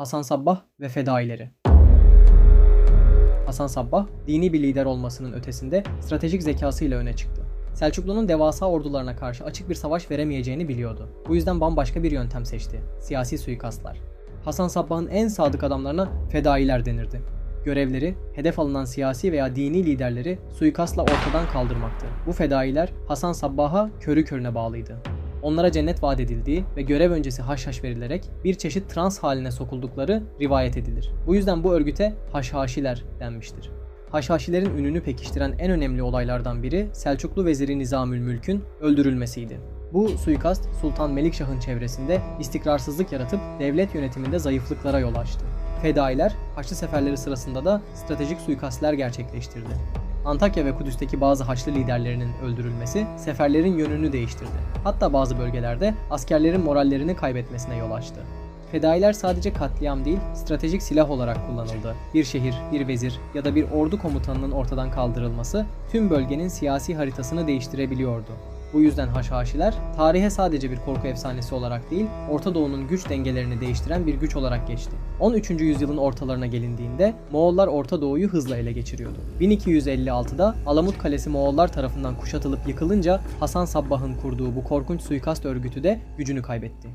Hasan Sabbah ve fedaileri. Hasan Sabbah, dini bir lider olmasının ötesinde stratejik zekasıyla öne çıktı. Selçuklu'nun devasa ordularına karşı açık bir savaş veremeyeceğini biliyordu. Bu yüzden bambaşka bir yöntem seçti. Siyasi suikastlar. Hasan Sabbah'ın en sadık adamlarına fedailer denirdi. Görevleri, hedef alınan siyasi veya dini liderleri suikastla ortadan kaldırmaktı. Bu fedailer Hasan Sabbah'a körü körüne bağlıydı. Onlara cennet vaat edildiği ve görev öncesi haşhaş verilerek bir çeşit trans haline sokuldukları rivayet edilir. Bu yüzden bu örgüte haşhaşiler denmiştir. Haşhaşilerin ününü pekiştiren en önemli olaylardan biri Selçuklu veziri Nizamül Mülk'ün öldürülmesiydi. Bu suikast Sultan Melikşah'ın çevresinde istikrarsızlık yaratıp devlet yönetiminde zayıflıklara yol açtı. Fedailer Haçlı seferleri sırasında da stratejik suikastler gerçekleştirdi. Antakya ve Kudüs'teki bazı Haçlı liderlerinin öldürülmesi seferlerin yönünü değiştirdi. Hatta bazı bölgelerde askerlerin morallerini kaybetmesine yol açtı. Fedailer sadece katliam değil, stratejik silah olarak kullanıldı. Bir şehir, bir vezir ya da bir ordu komutanının ortadan kaldırılması tüm bölgenin siyasi haritasını değiştirebiliyordu. Bu yüzden Haşhaşiler tarihe sadece bir korku efsanesi olarak değil, Orta Doğu'nun güç dengelerini değiştiren bir güç olarak geçti. 13. yüzyılın ortalarına gelindiğinde Moğollar Orta Doğu'yu hızla ele geçiriyordu. 1256'da Alamut Kalesi Moğollar tarafından kuşatılıp yıkılınca Hasan Sabbah'ın kurduğu bu korkunç suikast örgütü de gücünü kaybetti.